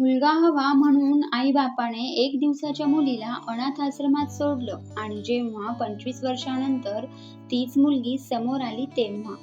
मुलगा हवा म्हणून आईबापाने एक दिवसाच्या मुलीला अनाथ आश्रमात सोडलं आणि जेव्हा पंचवीस वर्षानंतर तीच मुलगी समोर आली तेव्हा.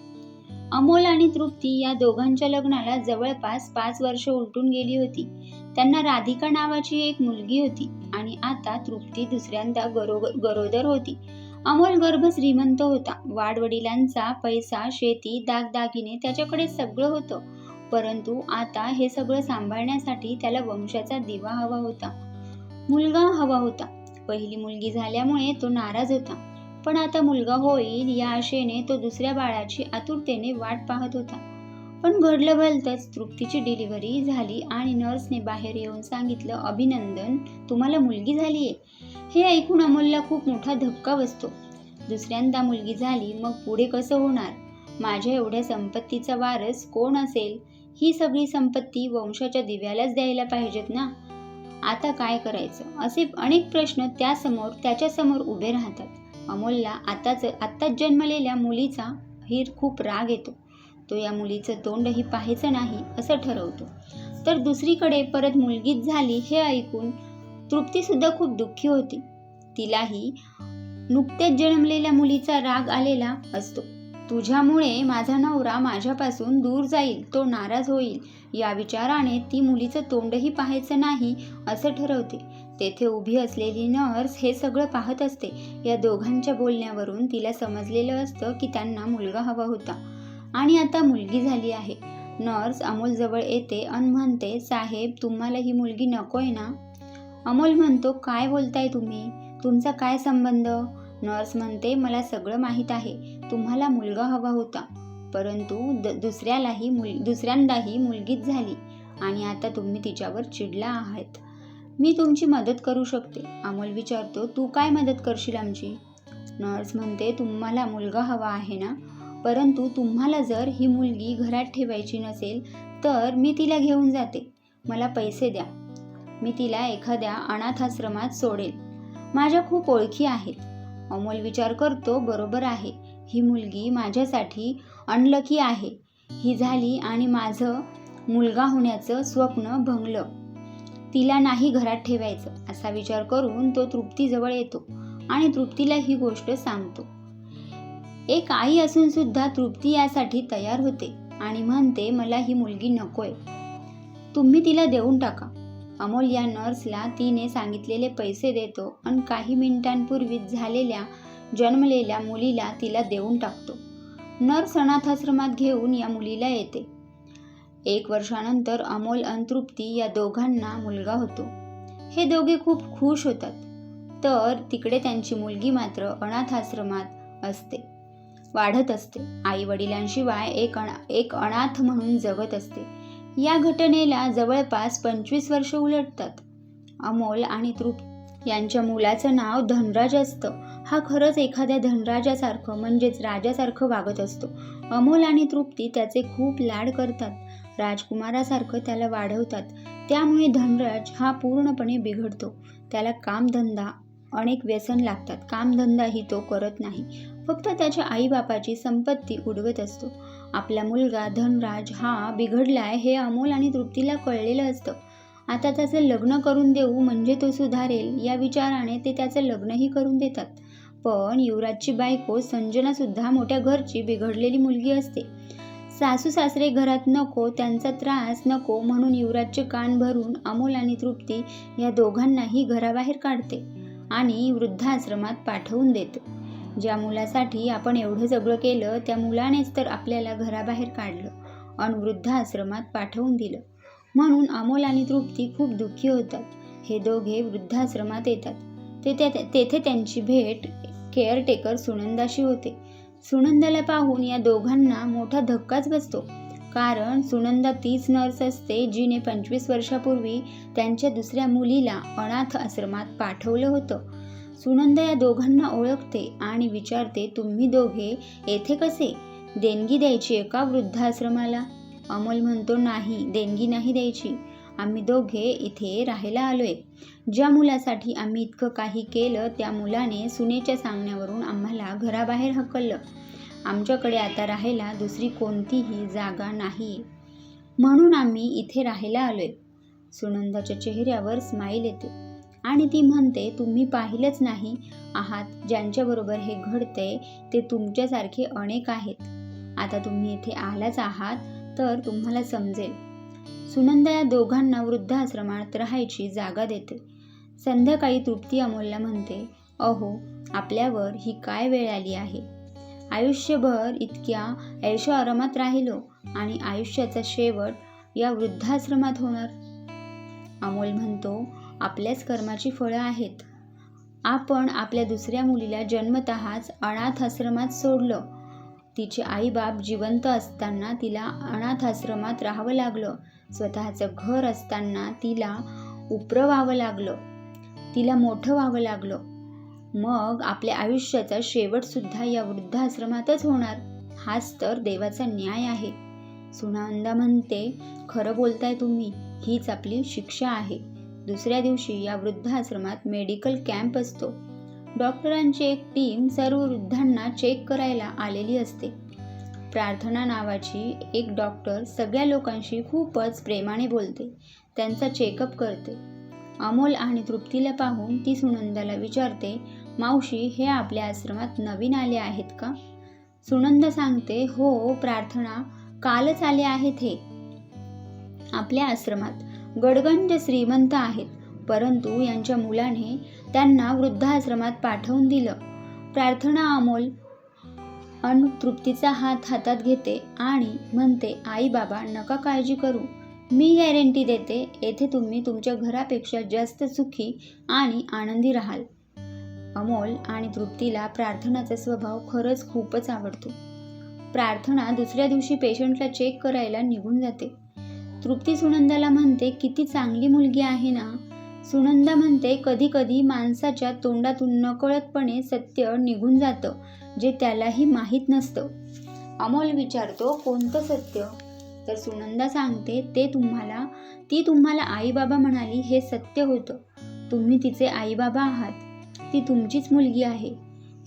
अमोल आणि तृप्ती या दोघांच्या लग्नाला जवळपास पाच वर्ष उलटून गेली होती. त्यांना राधिका नावाची एक मुलगी होती आणि आता तृप्ती दुसऱ्यांदा गरो गरोदर होती. अमोल गर्भ श्रीमंत होता. वाडवडिलांचा पैसा शेती दागदागिने त्याच्याकडे सगळं होतं. परंतु आता हे सगळं सांभाळण्यासाठी त्याला वंशाचा दिवा हवा होता. मुलगा हवा होता. पहिली मुलगी झाल्यामुळे तो नाराज होता. पण आता मुलगा होईल या आशेने तो दुसऱ्या बाळाची आतुरतेने वाट पाहत होता. पण घडलं भलतंच तृप्तीची डिलिव्हरी झाली आणि नर्सने बाहेर येऊन सांगितलं अभिनंदन तुम्हाला मुलगी झालीये. हे ऐकून अमोलला खूप मोठा धक्का बसतो. दुसऱ्यांदा मुलगी झाली मग पुढे कसं होणार? माझ्या एवढ्या संपत्तीचा वारस कोण असेल? ही सगळी संपत्ती वंशाच्या दिव्यालाच द्यायला पाहिजेत ना? आता काय करायचं? असे अनेक प्रश्न त्यासमोर त्याच्यासमोर उभे राहतात. अमोलला आताच आत्ताच जन्मलेल्या मुलीचा हिर खूप राग येतो. तो या मुलीचं तोंडही पाहायचं नाही असं ठरवतो. तर दुसरीकडे परत मुलगीच झाली हे ऐकून तृप्तीसुद्धा खूप दुःखी होती. तिलाही नुकत्याच जन्मलेल्या मुलीचा राग आलेला असतो. तुझ्यामुळे माझा नवरा माझ्यापासून दूर जाईल तो नाराज होईल. या विचाराने ती मुलीचं तोंडही पाहायचं नाही असं ठरवते. तेथे उभी असलेली नर्स हे सगळं पाहत असते. या दोघांच्या बोलण्यावरून तिला समजलेलं असतं की त्यांना मुलगा हवा होता. आणि आता मुलगी झाली आहे. नर्स अमोलजवळ येते आणि म्हणते साहेब तुम्हाला ही मुलगी नकोय ना? अमोल म्हणतो काय बोलताय तुम्ही? तुमचा काय संबंध? नर्स म्हणते मला सगळं माहीत आहे. तुम्हाला मुलगा हवा होता. परंतु द दुसऱ्यालाही मुल दुसऱ्यांदाही मुलगीच झाली आणि आता तुम्ही तिच्यावर चिडला आहात. मी तुमची मदत करू शकते. अमोल विचारतो तू काय मदत करशील आमची? नर्स म्हणते तुम्हाला मुलगा हवा आहे ना? परंतु तुम्हाला जर ही मुलगी घरात ठेवायची नसेल तर मी तिला घेऊन जाते. मला पैसे द्या. मी तिला एखाद्या अनाथाश्रमात सोडेल. माझ्या खूप ओळखी आहेत. अमोल विचार करतो बरोबर आहे. ही मुलगी माझ्यासाठी अनलकी आहे. ही झाली आणि माझं मुलगा होण्याचं स्वप्न भंगलं. तिला नाही घरात ठेवायचं असा विचार करून तो तृप्तीजवळ येतो आणि तृप्तीला ही गोष्ट सांगतो. एक आई असून सुद्धा तृप्ती यासाठी तयार होते आणि म्हणते मला ही मुलगी नकोय. तुम्ही तिला देऊन टाका. अमोल या नर्सला तिने सांगितलेले पैसे देतो आणि काही मिनिटांपूर्वीच झालेल्या जन्मलेल्या मुलीला तिला देऊन टाकतो. नर सनाथाश्रमात घेऊन या मुलीला येते. एक वर्षानंतर अमोल अंतृप्ती या दोघांना मुलगा होतो. हे दोघे खूप खुश होतात. तर तिकडे त्यांची मुलगी मात्र अनाथाश्रमात असते. वाढत असते. आई वडिलांशिवाय एक अना एक अनाथ म्हणून जगत असते. या घटनेला जवळपास पंचवीस वर्ष उलटतात. अमोल आणि तृप्त यांच्या मुलाचं नाव धनराज असतं. हा खरंच एखाद्या धनराजासारखं म्हणजेच राजासारखं वागत असतो. अमोल आणि तृप्ती त्याचे खूप लाड करतात. राजकुमारासारखं त्याला वाढवतात. त्यामुळे धनराज हा पूर्णपणे बिघडतो. त्याला कामधंदा अनेक व्यसन लागतात. कामधंदाही तो करत नाही. फक्त त्याच्या आईबापाची संपत्ती उडवत असतो. आपला मुलगा धनराज हा बिघडलाय हे अमोल आणि तृप्तीला कळलेलं असतं. आता त्याचं लग्न करून देऊ म्हणजे तो सुधारेल या विचाराने ते त्याचं लग्नही करून देतात. पण युवराजची बायको संजनासुद्धा मोठ्या घरची बिघडलेली मुलगी असते. सासू सासरे घरात नको त्यांचा त्रास नको म्हणून युवराजचे कान भरून अमोल आणि तृप्ती या दोघांनाही घराबाहेर काढते आणि वृद्धाश्रमात पाठवून देते. ज्या मुलासाठी आपण एवढं जगळं केलं त्या मुलानेच तर आपल्याला घराबाहेर काढलं आणि वृद्धाश्रमात पाठवून दिलं. म्हणून अमोल आणि तृप्ती खूप दुःखी होतात. हे दोघे वृद्धाश्रमात येतात. ते त्या तेथे त्यांची भेट केअरटेकर सुनंदाशी होते. सुनंदाला पाहून या दोघांना मोठा धक्काच बसतो. कारण सुनंदा तीच नर्स असते जिने पंचवीस वर्षापूर्वी त्यांच्या दुसऱ्या मुलीला अनाथ आश्रमात पाठवलं होतं. सुनंदा या दोघांना ओळखते आणि विचारते तुम्ही दोघे येथे कसे? देणगी द्यायची आहे का वृद्धाश्रमाला? अमोल म्हणतो नाही देणगी नाही द्यायची. आम्ही दोघे इथे राहायला आलोय. ज्या मुलासाठी आम्ही इतकं काही केलं त्या मुलाने सुनेच्या सांगण्यावरून आम्हाला घराबाहेर हकललं. आमच्याकडे आता राहायला दुसरी कोणतीही जागा नाही. म्हणून आम्ही इथे राहायला आलोय. सुनंदाच्या चेहऱ्यावर स्माईल येते. आणि ती म्हणते तुम्ही पाहिलंच नाही आहात ज्यांच्याबरोबर हे घडते ते तुमच्यासारखे अनेक आहेत. आता तुम्ही इथे आलाच आहात तर तुम्हाला समजेल. सुनंदा या दोघांना वृद्धाश्रमात राहायची जागा देते. संध्याकाळी तृप्ती अमोलला म्हणते अहो आपल्यावर ही काय वेळ आली आहे? आयुष्यभर इतक्या ऐशो आरामात राहिलो आणि आयुष्याचा शेवट या वृद्धाश्रमात होणार. अमोल म्हणतो आपल्याच कर्माची फळं आहेत. आपण आपल्या दुसऱ्या मुलीला जन्मतःच अनाथ आश्रमात सोडलं तिचे आईबाप जिवंत असताना तिला अनाथाश्रमात राहावं लागलं. स्वतःचं घर असताना तिला उप्रवावं लागलं. तिला मोठं व्हावं लागलं. मग आपल्या आयुष्याचा शेवटसुद्धा या वृद्धाश्रमातच होणार. हाच तर देवाचा न्याय आहे. सुनांदा म्हणते खरं बोलताय तुम्ही. हीच आपली शिक्षा आहे. दुसऱ्या दिवशी या वृद्धाश्रमात मेडिकल कॅम्प असतो. डॉक्टरांची एक टीम सर्व वृद्धांना चेक करायला आलेली असते. प्रार्थना नावाची एक डॉक्टर सगळ्या लोकांशी खूपच प्रेमाने बोलते. त्यांचा चेकअप करते. अमोल आणि तृप्तीला पाहून ती सुनंदाला विचारते मावशी हे आपल्या आश्रमात नवीन आले आहेत का? सुनंद सांगते हो प्रार्थना कालच आले आहेत हे. आपल्या आश्रमात गडगंज श्रीमंत आहेत. परंतु यांच्या मुलाने त्यांना वृद्धाश्रमात पाठवून दिलं. प्रार्थना अमोल अन तृप्तीचा हात हातात घेते आणि म्हणते आई बाबा नका काळजी करू. मी गॅरंटी देते येथे तुम्ही तुमच्या घरापेक्षा जास्त सुखी आणि आनंदी राहाल. अमोल आणि तृप्तीला प्रार्थनाचा स्वभाव खरंच खूपच आवडतो. प्रार्थना दुसऱ्या दिवशी पेशंटला चेक करायला निघून जाते. तृप्ती सुनंदाला म्हणते किती चांगली मुलगी आहे ना सुनंदा म्हणते कधी कधी माणसाच्या तोंडातून नकळतपणे सत्य निघून जातं जे त्यालाही माहीत नसतं. अमोल विचारतो कोणतं सत्य? तर सुनंदा सांगते ते तुम्हाला ती तुम्हाला आईबाबा म्हणाली हे सत्य होतं. तुम्ही तिचे आईबाबा आहात. ती तुमचीच मुलगी आहे.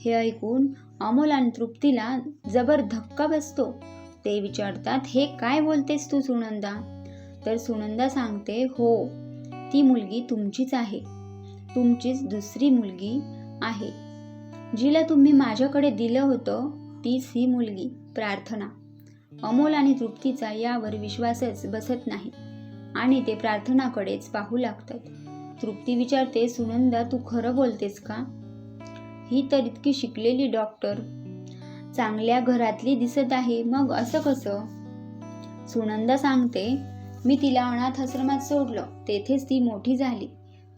हे ऐकून अमोल आणि तृप्तीला जबर धक्का बसतो. ते विचारतात हे काय बोलतेस तू सुनंदा? तर सुनंदा सांगते हो ती मुलगी तुमचीच आहे. तुमचीच दुसरी मुलगी आहे. जिला तुम्ही माझ्याकडे दिलं होतं तीच ही मुलगी. प्रार्थना. अमोल आणि तृप्तीचा यावर विश्वासच बसत नाही. आणि ते प्रार्थनाकडेच पाहू लागतात. तृप्ती विचारते सुनंदा तू खरं बोलतेस का? ही तर इतकी शिकलेली डॉक्टर. चांगल्या घरातली दिसत आहे. मग असं कसं? सुनंदा सांगते मी तिला अनाथ आश्रमात सोडलं. तेथेच ती मोठी झाली.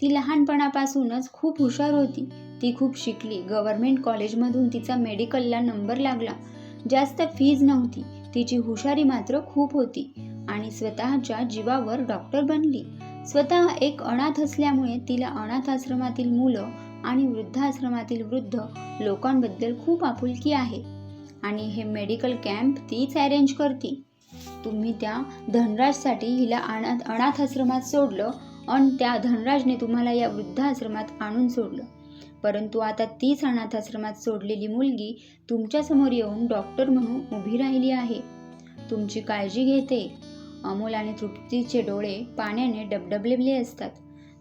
ती लहानपणापासूनच खूप हुशार होती. ती खूप शिकली. गव्हर्मेंट कॉलेजमधून तिचा मेडिकलला नंबर लागला. जास्त फीज नव्हती. तिची हुशारी मात्र खूप होती आणि स्वतःच्या जीवावर डॉक्टर बनली. स्वतः एक अनाथ असल्यामुळे तिला अनाथ आश्रमातील मुलं आणि वृद्धाश्रमातील वृद्ध लोकांबद्दल खूप आपुलकी आहे. आणि हे मेडिकल कॅम्प तीच अरेंज करते तुम्ही त्या धनराजसाठी हिला अनाथ अनाथ आश्रमात सोडलं आणि त्या धनराजने तुम्हाला या वृद्धाश्रमात आणून सोडलं. परंतु आता तीच अनाथ आश्रमात सोडलेली मुलगी तुमच्यासमोर येऊन डॉक्टर म्हणून उभी राहिली आहे. तुमची काळजी घेते. अमोल आणि तृप्तीचे डोळे पाण्याने डबडबलेले असतात.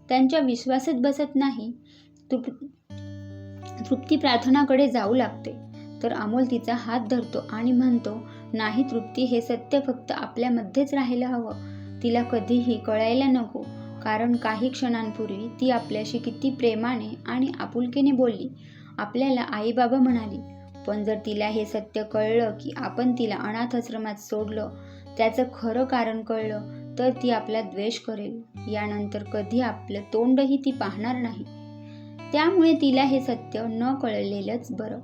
त्यांच्या विश्वासच बसत नाही. तृप तृप्ती प्रार्थनाकडे जाऊ लागते. तर अमोल तिचा हात धरतो आणि म्हणतो नाही तृप्ती हे सत्य फक्त आपल्यामध्येच राहायला हवं. तिला कधीही कळायला नको. कारण काही क्षणांपूर्वी ती आपल्याशी किती प्रेमाने आणि आपुलकीने बोलली. आपल्याला आईबाबा म्हणाली पण जर तिला हे सत्य कळलं की आपण तिला अनाथ आश्रमात सोडलं त्याचं खरं कारण कळलं तर ती आपला द्वेष करेल. यानंतर कधी आपलं तोंडही ती पाहणार नाही. त्यामुळे तिला हे सत्य न कळलेलंच बरं.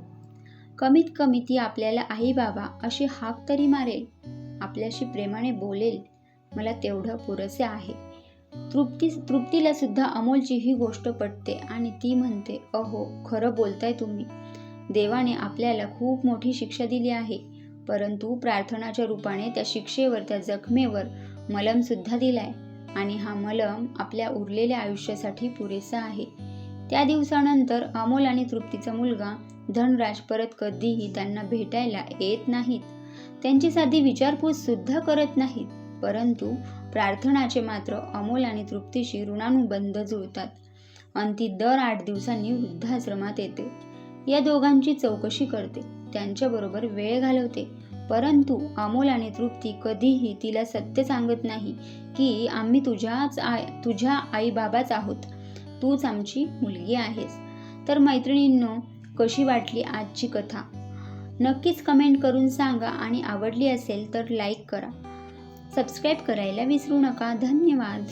कमीत कमी ती आपल्याला आई बाबा अशी हाक तरी मारेल आपल्याशी प्रेमाने बोलेल. मला तेवढं पुरेसे आहे. तृप्ती तृप्तीला सुद्धा अमोलची ही गोष्ट पटते आणि ती म्हणते अहो खरं बोलताय तुम्ही. देवाने आपल्याला खूप मोठी शिक्षा दिली आहे. परंतु प्रार्थनाच्या रूपाने त्या शिक्षेवर त्या जखमेवर मलमसुद्धा दिलाय आणि हा मलम आपल्या उरलेल्या आयुष्यासाठी पुरेसा आहे. त्या दिवसानंतर अमोल आणि तृप्तीचा मुलगा धनराज परत कधीही त्यांना भेटायला येत नाहीत. त्यांची साधी विचारपूस सुद्धा करत नाहीत. परंतु प्रार्थनाचे मात्र अमोल आणि तृप्तीशी ऋणानुबंध जुळतात. आणि ती दर आठ दिवसांनी वृद्धाश्रमात येते. या दोघांची चौकशी करते. त्यांच्याबरोबर वेळ घालवते. परंतु अमोल आणि तृप्ती कधीही तिला सत्य सांगत नाही की आम्ही तुझ्याच आय तुझ्या आईबाबाच आहोत. तूच आमची मुलगी आहेस. तर मैत्रिणींनो कशी वाटली आजची कथा? नक्कीच कमेंट करून सांगा आणि आवडली असेल तर लाईक करा. सबस्क्राईब करायला विसरू नका. धन्यवाद.